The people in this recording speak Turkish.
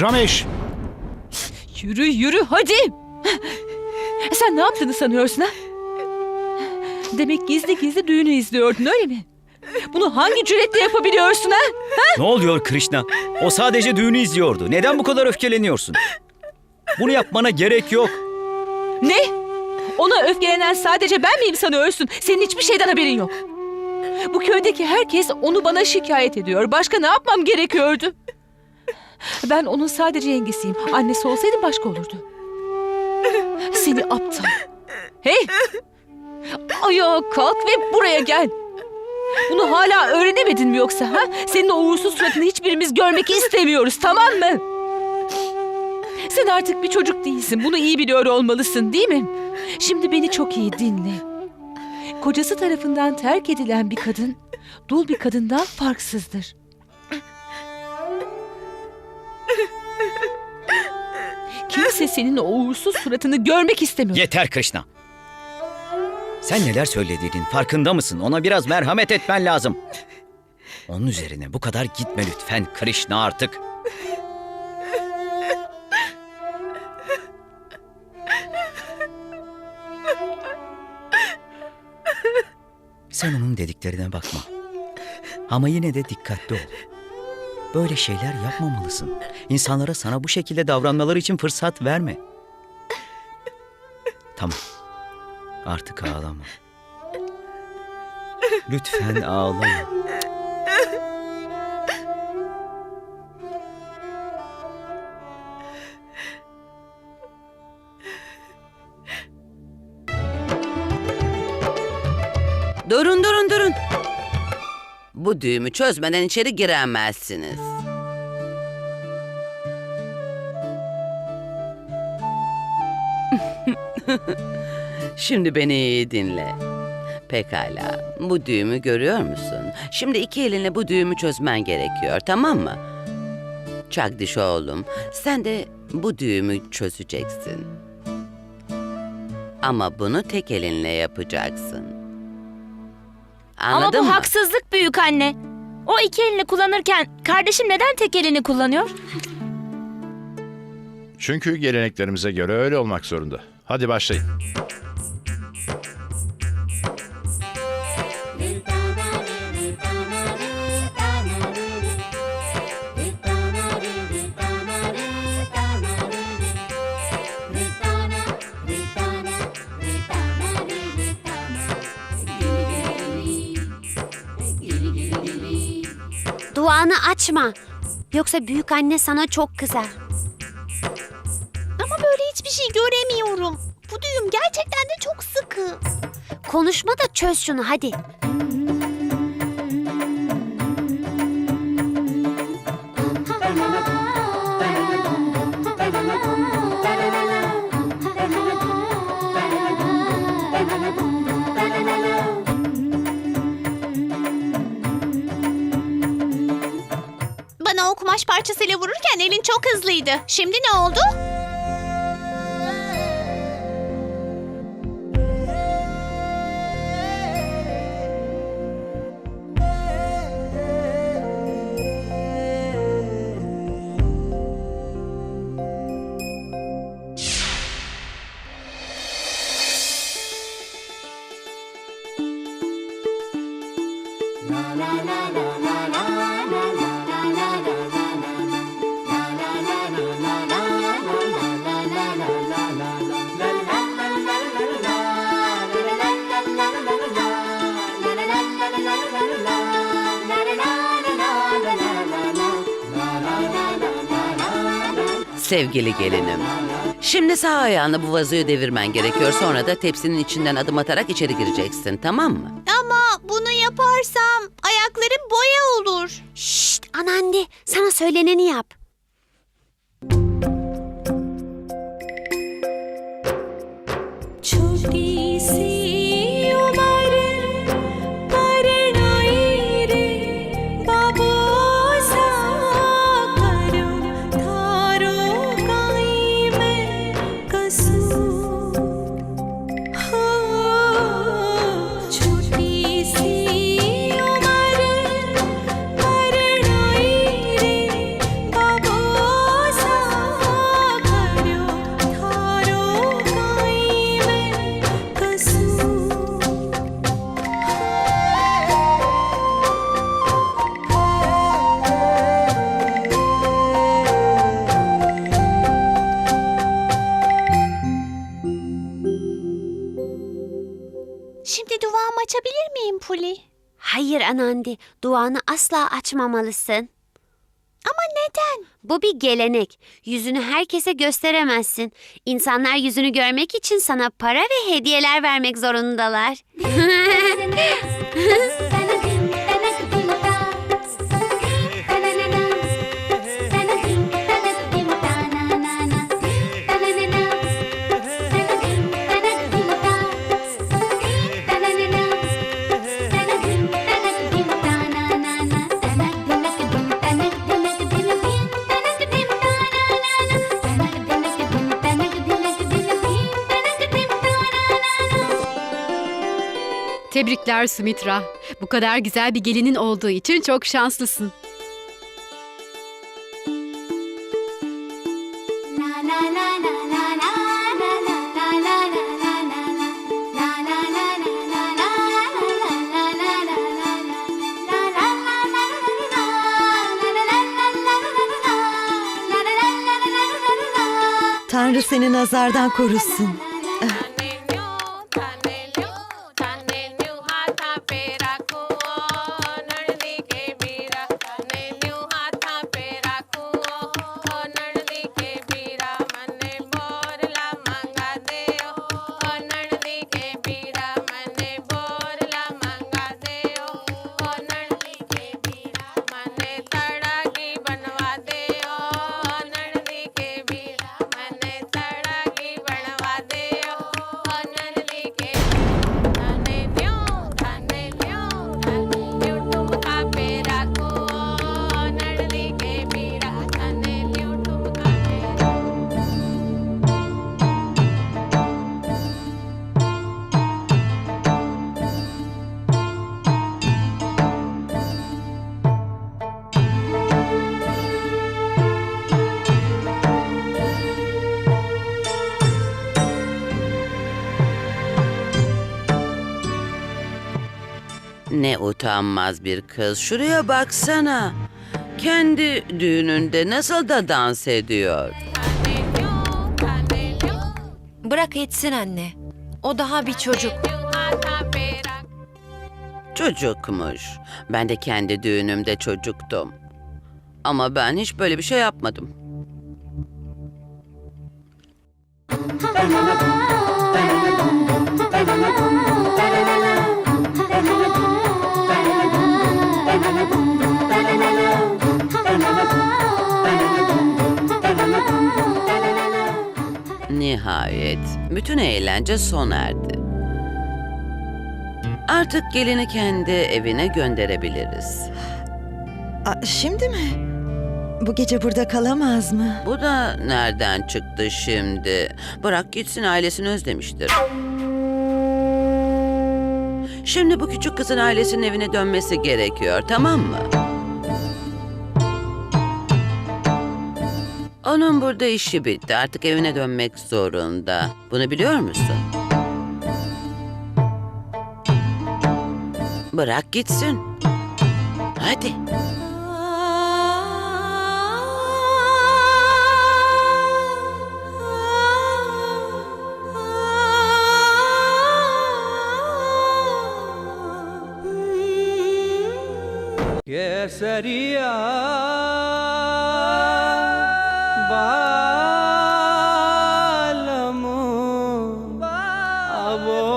Ramesh! Yürü yürü hadi. Sen ne yaptığını sanıyorsun ha? Demek gizli gizli düğünü izliyordun öyle mi? Bunu hangi cüretle yapabiliyorsun ha? Ne oluyor Krishna? O sadece düğünü izliyordu. Neden bu kadar öfkeleniyorsun? Bunu yapmana gerek yok. Ne? Ona öfkelenen sadece ben miyim sanıyorsun? Senin hiçbir şeyden haberin yok. Bu köydeki herkes onu bana şikayet ediyor. Başka ne yapmam gerekiyordu? Ben onun sadece yengesiyim. Annesi olsaydı başka olurdu. Seni aptal. Hey! Ayağa kalk ve buraya gel. Bunu hala öğrenemedin mi yoksa ha? Senin o uğursuz suratını hiçbirimiz görmek istemiyoruz tamam mı? Sen artık bir çocuk değilsin. Bunu iyi biliyor olmalısın değil mi? Şimdi beni çok iyi dinle. Kocası tarafından terk edilen bir kadın, dul bir kadından farksızdır. Kimse senin o uğursuz suratını görmek istemiyor. Yeter Krishna. Sen neler söylediğinin farkında mısın? Ona biraz merhamet etmen lazım. Onun üzerine bu kadar gitme lütfen Krishna artık. Sen onun dediklerine bakma. Ama yine de dikkatli ol. Böyle şeyler yapmamalısın. İnsanlara sana bu şekilde davranmaları için fırsat verme. Tamam. Artık ağlama. Lütfen ağlama. Durun durun durun. Bu düğümü çözmeden içeri giremezsiniz. Şimdi beni iyi dinle. Pekala. Bu düğümü görüyor musun? Şimdi iki elinle bu düğümü çözmen gerekiyor, tamam mı? Çakdiş oğlum, sen de bu düğümü çözeceksin. Ama bunu tek elinle yapacaksın. Anladın Ama bu mı? haksızlık büyük anne. O iki elini kullanırken kardeşim neden tek elini kullanıyor? Çünkü geleneklerimize göre öyle olmak zorunda. Hadi başlayın. Duanı açma. Yoksa büyük anne sana çok kızar. Ama böyle hiçbir şey göremiyorum. Bu düğüm gerçekten de çok sıkı. Konuşma da çöz şunu hadi. Çok hızlıydı. Şimdi ne oldu? Sevgili gelinim. Şimdi sağ ayağını bu vazoyu devirmen gerekiyor. Sonra da tepsinin içinden adım atarak içeri gireceksin. Tamam mı? Ama bunu yaparsam ayaklarım boya olur. Şşt anneanne sana söyleneni yap. Açabilir miyim Puli? Hayır Anandi, duanı asla açmamalısın. Ama neden? Bu bir gelenek. Yüzünü herkese gösteremezsin. İnsanlar yüzünü görmek için sana para ve hediyeler vermek zorundalar. Tebrikler Sumitra. Bu kadar güzel bir gelinin olduğu için çok şanslısın. Tanrı seni nazardan korusun. Ne utanmaz bir kız. Şuraya baksana. Kendi düğününde nasıl da dans ediyor. Bırak etsin anne. O daha bir çocuk. Çocukmuş. Ben de kendi düğünümde çocuktum. Ama ben hiç böyle bir şey yapmadım. Nihayet bütün eğlence sona erdi. Artık gelini kendi evine gönderebiliriz. Aa, şimdi mi? Bu gece burada kalamaz mı? Bu da nereden çıktı şimdi? Bırak gitsin ailesini özlemiştir. Şimdi bu küçük kızın ailesinin evine dönmesi gerekiyor, tamam mı? Onun burada işi bitti. Artık evine dönmek zorunda. Bunu biliyor musun? Bırak gitsin. Hadi. ¿Qué sería?